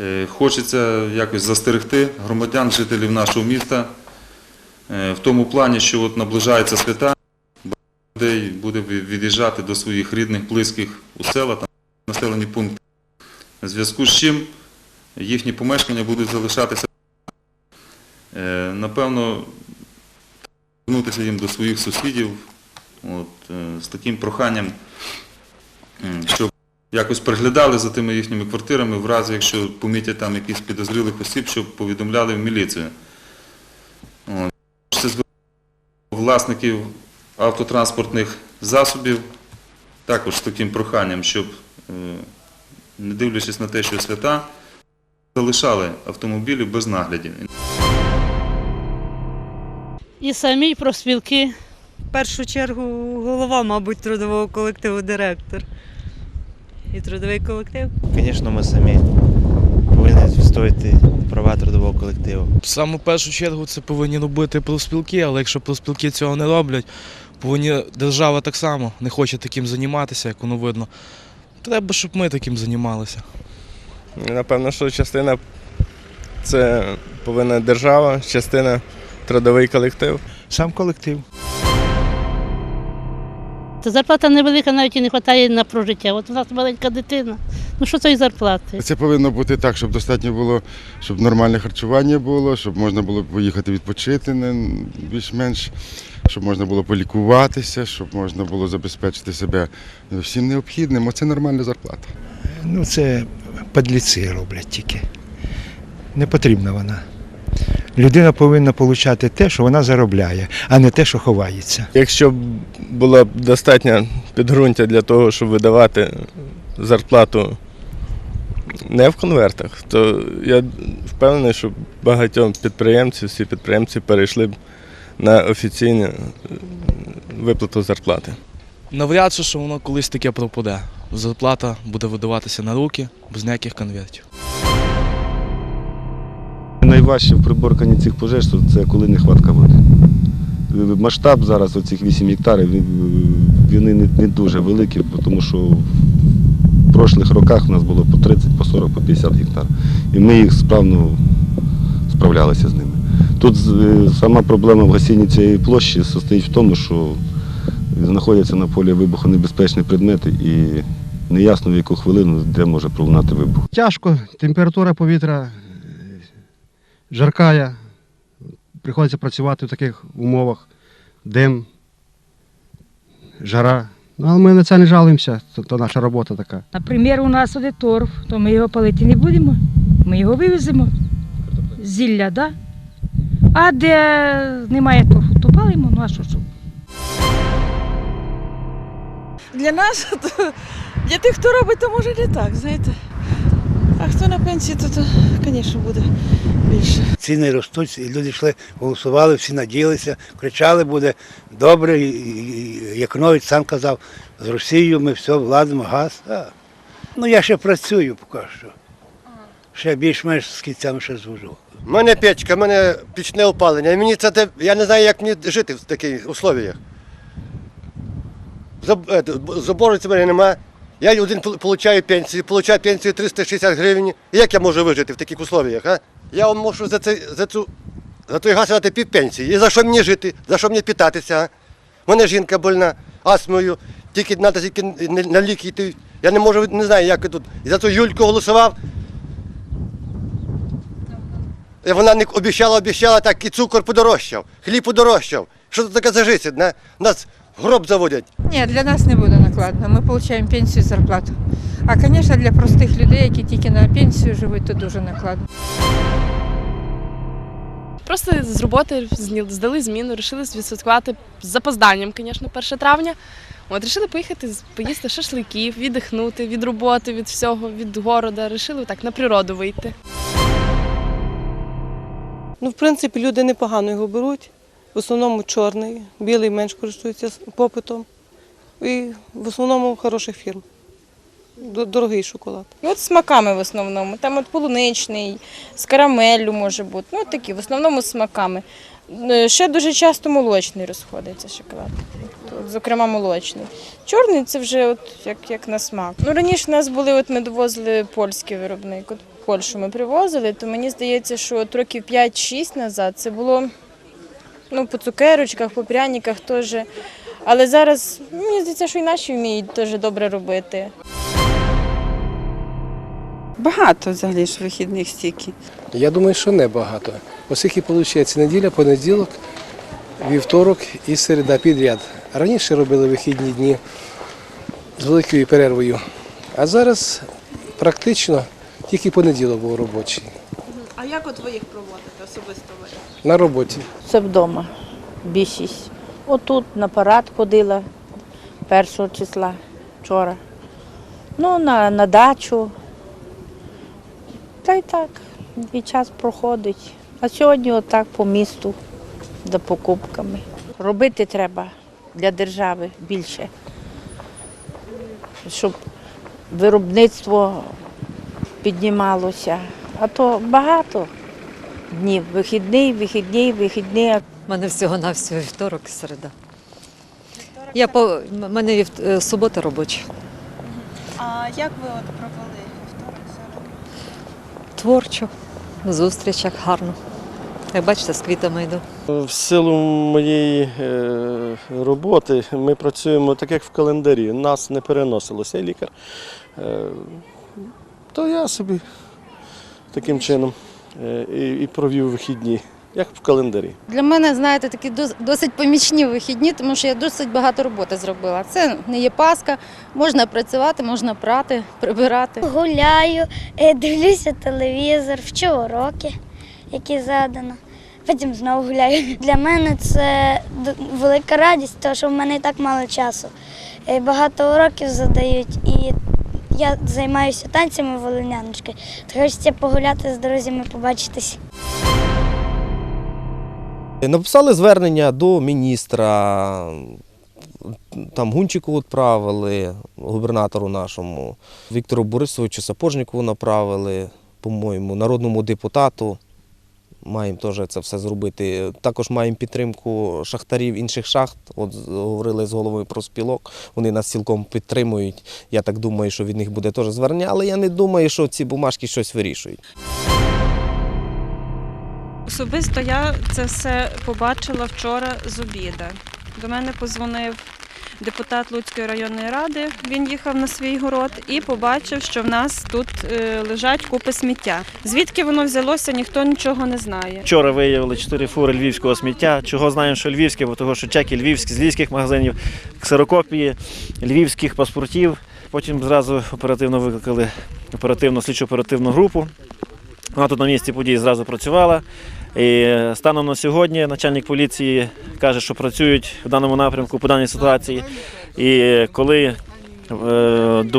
Е, Хочеться якось застерегти громадян, жителів нашого міста е, в тому плані, що от наближаються свята, людей буде від'їжджати до своїх рідних, близьких у села, там, населені пункти. В зв'язку з чим їхні помешкання будуть залишатися. Е, Напевно, звернутися їм до своїх сусідів от, з таким проханням, щоб якось приглядали за тими їхніми квартирами, в разі, якщо помітять там якісь підозрілих осіб, щоб повідомляли в міліцію. От. Це звернути власників автотранспортних засобів, також з таким проханням, щоб, е, не дивлячись на те, що свята, залишали автомобілі без наглядів. І самі профспілки. В першу чергу голова, мабуть, трудового колективу, директор. І трудовий колектив. Звісно, ми самі повинні відстояти права трудового колективу. В саму першу чергу це повинні робити профспілки, але якщо профспілки цього не роблять, повинні держава так само не хоче таким займатися, як воно видно. Треба, щоб ми таким займалися. Напевно, що частина це повинна держава, частина трудовий колектив. Сам колектив. Та зарплата невелика, навіть і не вистачає на прожиття. От у нас маленька дитина. Ну що це і зарплати? Це повинно бути так, щоб достатньо було, щоб нормальне харчування було, щоб можна було поїхати відпочити більш-менш, щоб можна було полікуватися, щоб можна було забезпечити себе всім необхідним. Оце нормальна зарплата. Ну, це падліці роблять тільки. Не потрібна вона. Людина повинна отримати те, що вона заробляє, а не те, що ховається. Якщо б було б достатньо підґрунтя для того, щоб видавати зарплату не в конвертах, то я впевнений, що багатьом підприємців, всі підприємці перейшли б на офіційну е, виплату зарплати. Навряд чи що воно колись таке пропаде. Зарплата буде видаватися на руки без ніяких конвертів. Найважче в приборканні цих пожеж це коли нехватка води. Масштаб зараз оцих 8 гектарів вони не, дуже великі, тому що в прошлих роках у нас було по 30, по 40, по 50 гектар. І ми їх справно справлялися з ними. Тут е, сама проблема в гасінні цієї площі состоїть в тому, що знаходяться на полі вибухонебезпечні предмети і неясно в яку хвилину де може пролунати вибух. Тяжко, температура повітря жаркая. Приходиться працювати в таких умовах. Дим, жара. Ну, але ми на це не жалуємося, то, то наша робота така. Наприклад, у нас один торф, то ми його палити не будемо. Ми його вивеземо. Зілля, да? А де немає торфу, то палимо, ну а що? що? Для нас, то, для тих, хто робить, то може не так, знаєте. А хто на пенсії, то, то звісно, буде більше. Ціни ростуть, і люди йшли, голосували, всі надіялися, кричали, буде добре. Як Нович сам казав, з Росією ми все владимо, газ. А. Ну я ще працюю поки що. Ще більш-менш з кінцями ще звожу. У мене печка, у мене пічне опалення. І мені це те- я не знаю, як мені жити в таких условіях. Е, Забору в мене немає. Я один отримую пенсію, отримую пенсію 360 гривень. Як я можу вижити в таких условіях? А? Я вам можу за, це, за, цю, за той газ дати пів пенсії. І за що мені жити? За що мені питатися? У мене жінка больна астмою, тільки треба тільки на- ліки йти. Я не можу, не знаю, як я тут. І за цю Юльку голосував. І вона не обіцяла, обіцяла, так і цукор подорожчав, хліб подорожчав. Що це таке за життя? На- Нас гроб заводять. Ні, для нас не буде накладно. Ми отримуємо пенсію і зарплату. А, звісно, для простих людей, які тільки на пенсію живуть, то дуже накладно. Просто з роботи здали зміну, вирішили відсвяткувати з запозданням, звісно, 1 травня. От, вирішили поїхати поїсти шашликів, віддихнути від роботи, від всього, від города. Рішили так на природу вийти. Ну, в принципі, люди непогано його беруть. В основному чорний, білий менш користується попитом. І в основному хороших фірм. Дорогий шоколад. От смаками в основному. Там от полуничний, з карамеллю може бути. Ну, от такі, в основному смаками. Е, Ще дуже часто молочний розходиться шоколад. От, зокрема, молочний. Чорний це вже от як, як на смак. Ну, раніше в нас були, от ми довозили польський виробник, от Польщу ми привозили, то мені здається, що от років 5-6 назад це було ну, по цукерочках, по пряниках теж. Але зараз мені здається, що і наші вміють теж добре робити. Багато взагалі ж вихідних стільки. Я думаю, що не багато. Оскільки виходить неділя, понеділок, вівторок і середа підряд. Раніше робили вихідні дні з великою перервою, а зараз практично тільки понеділок був робочий. А як от ви їх проводите особисто ви? На роботі. Це вдома більшість. Отут на парад ходила першого числа вчора. Ну, на, на дачу. Та й так, і час проходить. А сьогодні отак по місту за покупками. Робити треба для держави більше, щоб виробництво піднімалося. А то багато днів. Вихідний, вихідний, вихідний. У мене всього-навсього вівторок і середа. Я по мене вівт- е, субота робоча. А як ви от провели вівторок середу? Творчо, на зустрічах гарно. Як бачите, з квітами йду. В силу моєї е, роботи ми працюємо так, як в календарі. Нас не переносилося лікар. Е, то я собі таким чином е, і, і провів вихідні, як в календарі. Для мене, знаєте, такі дос- досить помічні вихідні, тому що я досить багато роботи зробила. Це не є паска, можна працювати, можна прати, прибирати. Гуляю, е, дивлюся телевізор, вчу уроки, які задано. Потім знову гуляю. Для мене це велика радість, тому що в мене і так мало часу. Е, Багато уроків задають, і я займаюся танцями волиняночки. Хочеться погуляти з друзями, побачитись. Написали звернення до міністра, там Гунчику відправили, губернатору нашому, Віктору Борисовичу Сапожникову направили, по-моєму, народному депутату. Маємо теж це все зробити. Також маємо підтримку шахтарів інших шахт. От говорили з головою про спілок. Вони нас цілком підтримують. Я так думаю, що від них буде теж звернення, але я не думаю, що ці бумажки щось вирішують. Особисто я це все побачила вчора з обіда. До мене позвонив депутат Луцької районної ради. Він їхав на свій город і побачив, що в нас тут е, лежать купи сміття. Звідки воно взялося, ніхто нічого не знає. Вчора виявили 4 фури львівського сміття. Чого знаємо, що львівське, бо того, що чеки львівські з львівських магазинів, ксерокопії львівських паспортів. Потім зразу оперативно викликали оперативну слідчу оперативну групу. Вона тут на місці події зразу працювала. І станом на сьогодні начальник поліції каже, що працюють в даному напрямку по даній ситуації. І коли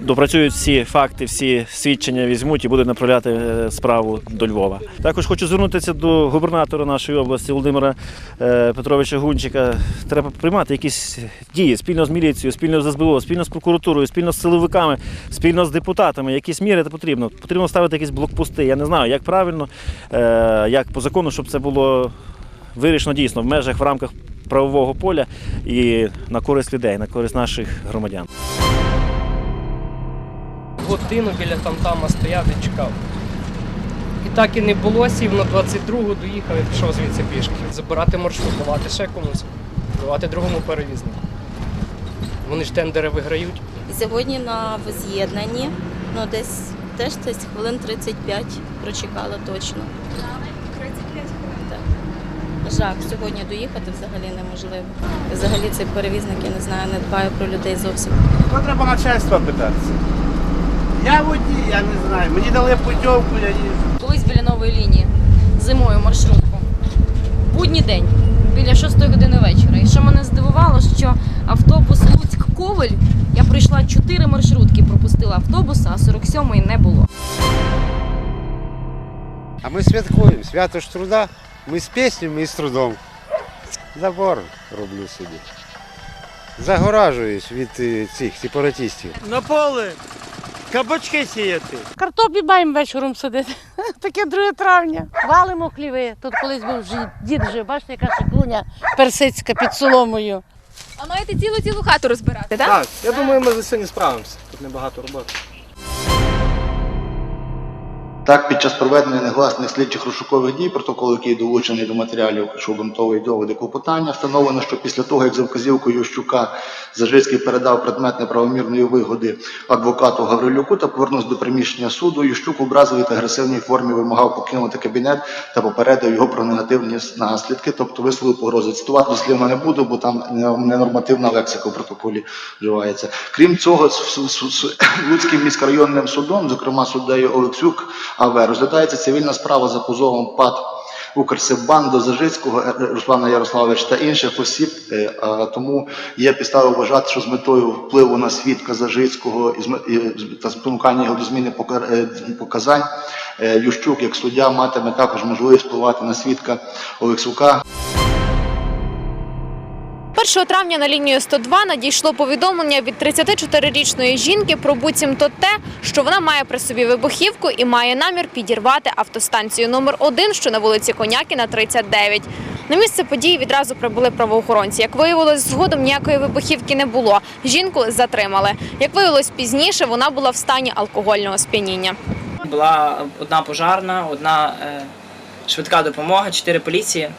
допрацюють всі факти, всі свідчення візьмуть і будуть направляти е, справу до Львова. Також хочу звернутися до губернатора нашої області Володимира е, Петровича Гунчика. Треба приймати якісь дії спільно з міліцією, спільно з СБУ, спільно з прокуратурою, спільно з силовиками, спільно з депутатами. Якісь міри потрібно. Потрібно ставити якісь блокпости. Я не знаю, як правильно, е, як по закону, щоб це було вирішено дійсно в межах в рамках правового поля і на користь людей, на користь наших громадян. Годину біля тамтама стояв і чекав. І так і не було, сів на 22-го, доїхав і пішов звідси пішки. Забирати маршрут, давати ще комусь, давати другому перевізнику. Вони ж тендери виграють. Сьогодні на воз'єднанні, ну десь теж десь хвилин 35 прочекала точно. 35 хвилин? Так. Жах, сьогодні доїхати взагалі неможливо. Взагалі цей перевізник, я не знаю, не дбає про людей зовсім. Треба начальства питатися. Я водій, я не знаю. Мені дали путівку, я їжджу. Колись біля нової лінії зимою маршрутку. Будній день, біля 6 години вечора. І що мене здивувало, що автобус Луцьк-Ковель, я пройшла 4 маршрутки, пропустила автобуса, а 47-ї не було. А ми святкуємо. Свято ж труда. Ми з піснями і з трудом. Забор роблю собі. Загоражуюсь від е, цих сепаратистів. На поле! Кабачки сіяти. Картоплі маємо вечором садити. Таке 2 травня. Валимо хліви. Тут колись був дід вже, бачите, яка шиклуня персидська під соломою. А маєте цілу цілу хату розбирати, так? Так, я думаю, ми за сьогодні справимося. Тут небагато роботи. Так, під час проведення негласних слідчих розшукових дій, протокол, який долучений до матеріалів, що обґрунтовують доводи клопотання, встановлено, що після того, як за вказівкою Ющука Зажицький передав предмет неправомірної вигоди адвокату Гаврилюку та повернувся до приміщення суду, Ющук в образовій та агресивній формі вимагав покинути кабінет та попередив його про негативні наслідки, тобто висловив погрози. Цитувати дослівно не буду, бо там не- ненормативна лексика в протоколі вживається. Крім цього, Луцьким міськрайонним судом, зокрема суддею Олексюк АВ, розглядається цивільна справа за позовом ПАД Укрсиббан до Зажицького е, Руслана Ярославовича та інших осіб. Е, Тому є підстави вважати, що з метою впливу на свідка Зажицького та спонукання його до зміни е, показань Ющук як суддя матиме також можливість впливати на свідка Олексюка. 1 травня на лінію 102 надійшло повідомлення від 34-річної жінки про буцімто те, що вона має при собі вибухівку і має намір підірвати автостанцію номер 1 що на вулиці Конякіна, 39. На місце події відразу прибули правоохоронці. Як виявилось, згодом ніякої вибухівки не було. Жінку затримали. Як виявилось пізніше, вона була в стані алкогольного сп'яніння. Була одна пожарна, одна е, швидка допомога, чотири поліції.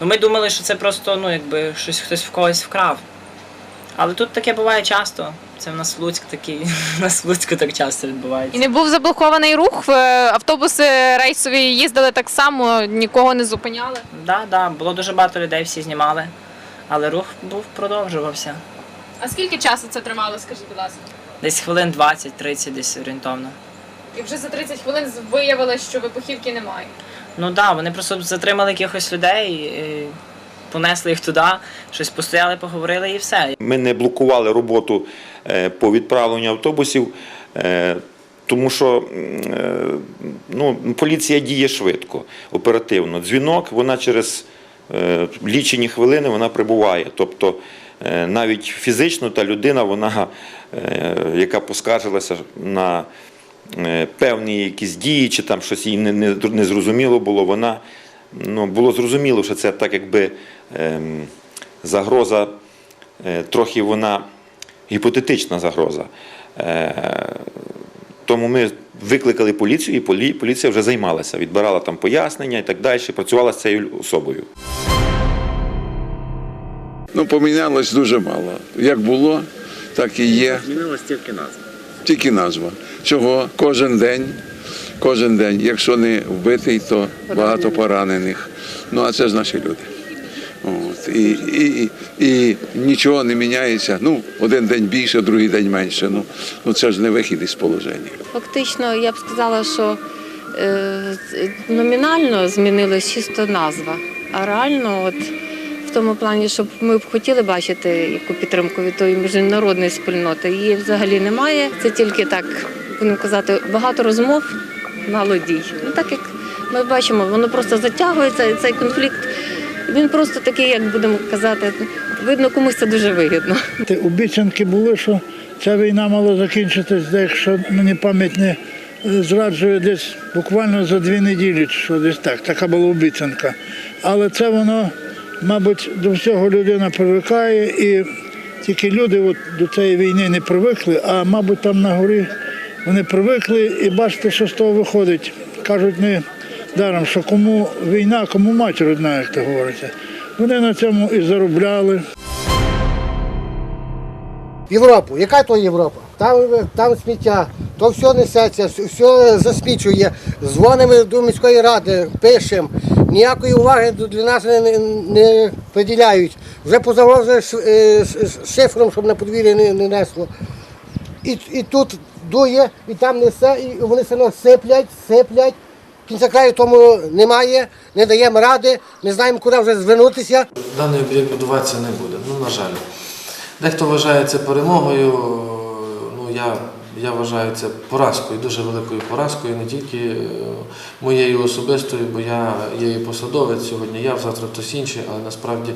Ну, ми думали, що це просто ну, якби щось хтось в когось вкрав. Але тут таке буває часто. Це в нас Луцьк такий, у нас в Луцьку так часто відбувається. І не був заблокований рух. е, Автобуси рейсові їздили так само, нікого не зупиняли. Да, да, було дуже багато людей, всі знімали, але рух був продовжувався. А скільки часу це тримало, скажіть, будь ласка? Десь хвилин 20-30 десь орієнтовно. І вже за 30 хвилин виявилось, що вибухівки немає. Ну так, вони просто затримали якихось людей, понесли їх туди, щось постояли, поговорили і все. Ми не блокували роботу е, по відправленню автобусів, е, тому що е, ну, поліція діє швидко, оперативно. Дзвінок, вона через лічені хвилини вона прибуває. Тобто навіть фізично та людина, вона, яка поскаржилася на певні якісь дії, чи там щось їй не, не, не зрозуміло було, вона ну, було зрозуміло, що це так якби ем, загроза, е, трохи вона гіпотетична загроза. Е, тому ми викликали поліцію, і полі- поліція вже займалася, відбирала там пояснення і так далі, працювала з цією особою. Ну, помінялось дуже мало. Як було, так і є. Змінилась тільки назва. Тільки назва. Чого кожен день, кожен день, якщо не вбитий, то багато поранених. Ну, а це ж наші люди. От. І, і, і, нічого не міняється. Ну, один день більше, другий день менше. Ну, ну це ж не вихід із положення. Фактично, я б сказала, що е, номінально змінилась чисто назва, а реально, от в тому плані, щоб ми б хотіли бачити яку підтримку від тої міжнародної спільноти, її взагалі немає. Це тільки так, будемо казати, багато розмов, мало дій. Ну так як ми бачимо, воно просто затягується, і цей конфлікт. Він просто такий, як будемо казати, видно, комусь це дуже вигідно. Ті Обіцянки були, що ця війна мала закінчитись, де, якщо мені пам'ять не е, зраджує десь буквально за дві неділі, що десь так. Така була обіцянка. Але це воно, мабуть, до всього людина привикає, і тільки люди от до цієї війни не привикли, а мабуть там на горі вони привикли і бачите, що з того виходить. Кажуть, ми даром, що кому війна, кому матір одна, як то говориться. Вони на цьому і заробляли. Європу. Яка то Європа? Там, там сміття, то все несеться, все засмічує. Дзвонимо до міської ради, пишемо. Ніякої уваги для нас не, не, не приділяють. Вже позагрозили ш- е, шифром, щоб на подвір'я не, не несло. І, і тут дує, і там несе, і вони все одно сиплять, сиплять. Кінця краю тому немає, не даємо ради, не знаємо, куди вже звернутися. Даний об'єкт будуватися не буде, ну на жаль. Дехто вважає це перемогою, ну я я вважаю це поразкою, дуже великою поразкою, не тільки е, моєю особистою, бо я є і посадовець сьогодні, я завтра хтось інший, але насправді,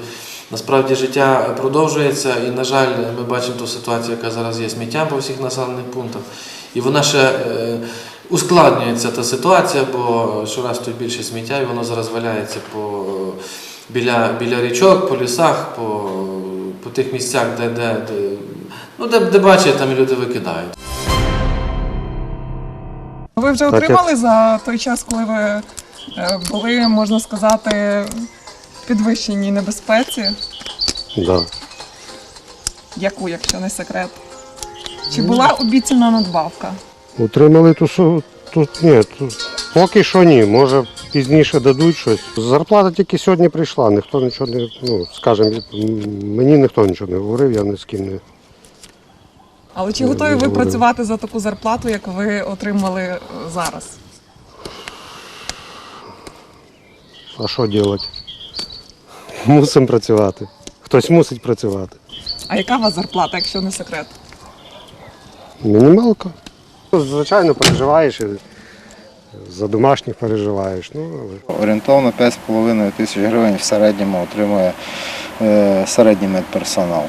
насправді життя продовжується і, на жаль, ми бачимо ту ситуацію, яка зараз є сміттям по всіх населених пунктах. І вона ще е, ускладнюється та ситуація, бо щораз тут більше сміття, і воно зараз валяється по, біля, біля річок, по лісах, по, по тих місцях, де, де, де, ну, де, де бачать, там люди викидають. Ви вже Так, отримали за той час, коли ви е, були, можна сказати, в підвищеній небезпеці? Да. Яку, якщо не секрет? Чи була обіцяна надбавка? Утримали ту тут ні, тут поки що ні. Може пізніше дадуть щось. Зарплата тільки сьогодні прийшла, ніхто нічого не, ну, скажімо, мені ніхто нічого не говорив, я ні з ким не. Але чи готові ви працювати за таку зарплату, як ви отримали е, зараз? А що робити? Мусимо працювати. Хтось мусить працювати. А яка у вас зарплата, якщо не секрет? Мінімалка. Ну, Звичайно, переживаєш і за домашніх переживаєш. Ну, але... Орієнтовно 5,5 тисяч гривень в середньому отримує е, середній медперсонал.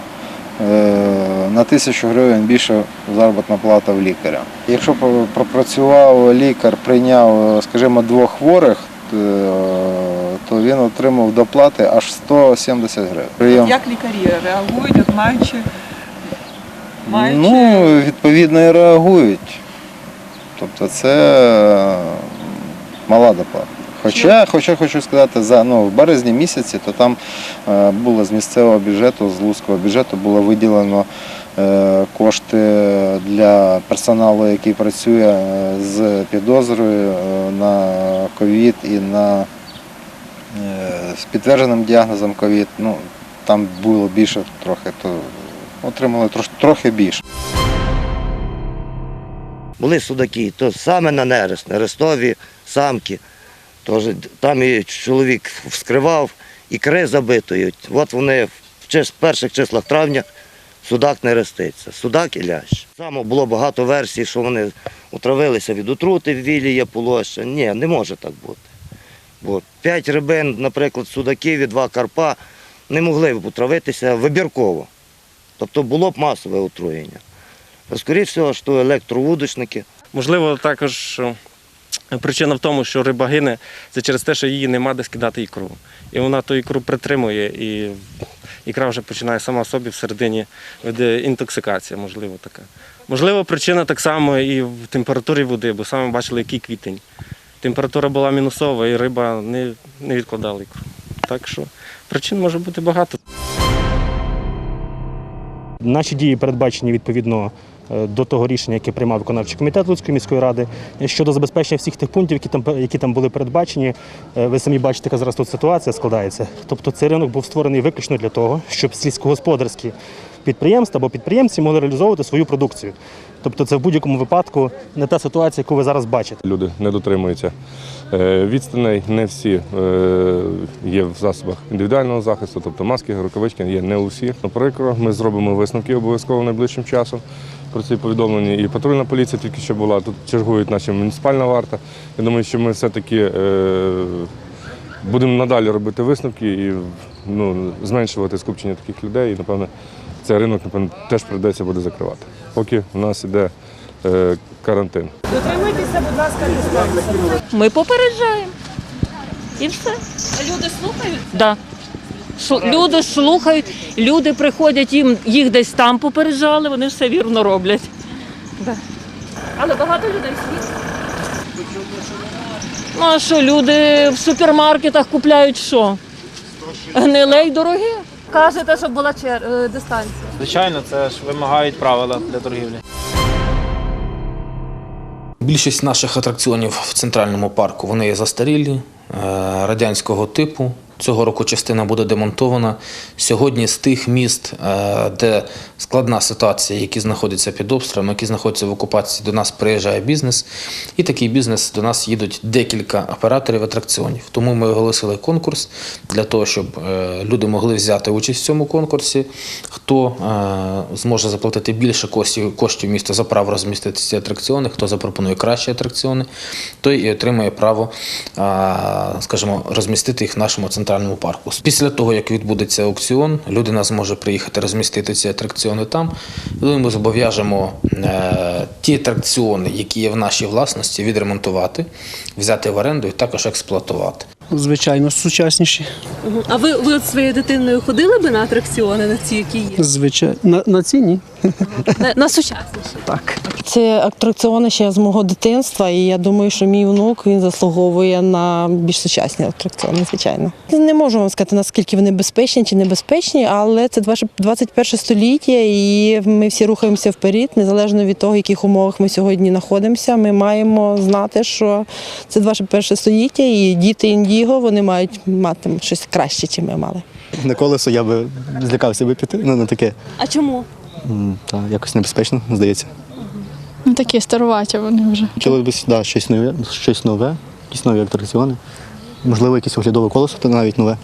Е, на тисячу гривень більше заробітна плата в лікаря. Якщо пропрацював лікар, прийняв, скажімо, двох хворих, е, то він отримав доплати аж 170 гривень. Прийом. Як лікарі реагують, от маючи, маючи Ну, відповідно, і реагують. Тобто це е, мала доплата. Хоча, хоча хочу сказати, за ну, в березні місяці, то там е, було з місцевого бюджету, з Луцького бюджету було виділено е, кошти для персоналу, який працює е, з підозрою е, на ковід і на е, з підтвердженим діагнозом ковід. Ну, там було більше трохи, то отримали трош, трохи більше. Були судаки, то саме на нерест, нерестові самки. Тож там і чоловік вскривав, ікри забитої. От вони в перших числах травня судак не реститься. Судак і лящ. Само було багато версій, що вони отравилися від отрути в вілі є полоща. Ні, не може так бути. Бо п'ять рибин, наприклад, судаків і два карпа не могли б отравитися вибірково. Тобто було б масове отруєння. Скоріше всього, що електровудочники. Можливо, також причина в тому, що риба гине, це через те, що її нема де скидати ікру. І вона ту ікру притримує, і ікра вже починає сама собі всередині веде інтоксикація, можливо, така. Можливо, причина так само і в температурі води, бо саме бачили, який квітень. Температура була мінусова, і риба не, не відкладала ікру. Так що причин може бути багато. Наші дії передбачені відповідно до того рішення, яке приймав виконавчий комітет Луцької міської ради щодо забезпечення всіх тих пунктів, які там які там були передбачені. Е, Ви самі бачите, яка зараз тут ситуація складається. Тобто цей ринок був створений виключно для того, щоб сільськогосподарські підприємства або підприємці могли реалізовувати свою продукцію. Тобто, це в будь-якому випадку не та ситуація, яку ви зараз бачите. Люди не дотримуються е, відстаней, не всі е, є в засобах індивідуального захисту, тобто маски, рукавички є не у всіх. Ну, Прикро, ми зробимо висновки обов'язково найближчим часом про ці повідомлення. І патрульна поліція тільки що була, тут чергують наші муніципальна варта. Я думаю, що ми все-таки е, будемо надалі робити висновки і ну, зменшувати скупчення таких людей. І, напевно, цей ринок напевно, теж прийдеться буде закривати. Поки в нас іде е, карантин. Дотримуйтеся, будь ласка, дистанції. Ми попереджаємо. І все. Люди слухають? Да. Люди слухають, люди приходять, їм їх десь там попереджали, вони все вірно роблять. Да. Але багато людей слухають. Ну а що, люди в супермаркетах купляють що? Гниле й дороге. Кажете, щоб була чер... е, дистанція. Звичайно, це ж вимагають правила для торгівлі. Більшість наших атракціонів в центральному парку вони є застарілі, е, радянського типу. Цього року частина буде демонтована. Сьогодні з тих міст, е, де складна ситуація, які знаходяться під обстрілами, які знаходяться в окупації, до нас приїжджає бізнес. І такий бізнес до нас їдуть декілька операторів атракціонів. Тому ми оголосили конкурс для того, щоб е, люди могли взяти участь в цьому конкурсі. Хто е, зможе заплатити більше коштів, коштів міста за право розмістити ці атракціони, хто запропонує кращі атракціони, той і отримає право, скажімо, розмістити їх в нашому центральному парку. Після того, як відбудеться аукціон, людина зможе приїхати розмістити ці атракціони там. Ми зобов'яжемо е, ті атракціони, які є в нашій власності, відремонтувати, взяти в оренду і також експлуатувати. Звичайно, сучасніші. А ви, ви от своєю дитиною ходили би на атракціони, на ці, які є? Звичайно. На, на ці ні. На, на сучасніші? Так. Це атракціони ще з мого дитинства, і я думаю, що мій внук він заслуговує на більш сучасні атракціони, звичайно. Не можу вам сказати, наскільки вони безпечні чи небезпечні, але це 21 століття, і ми всі рухаємося вперед, незалежно від того, в яких умовах ми сьогодні знаходимося. Ми маємо знати, що це 21 століття, і діти індіго вони мають мати щось краще, чим ми мали. На колесо я би злякався би піти ну, на таке. А чому? М, Та якось небезпечно, здається. Ну такі старуваті вони вже. Хотілося б да, щось нове, щось нове, якісь нові атракціони. Можливо, якесь оглядове колесо, та навіть нове.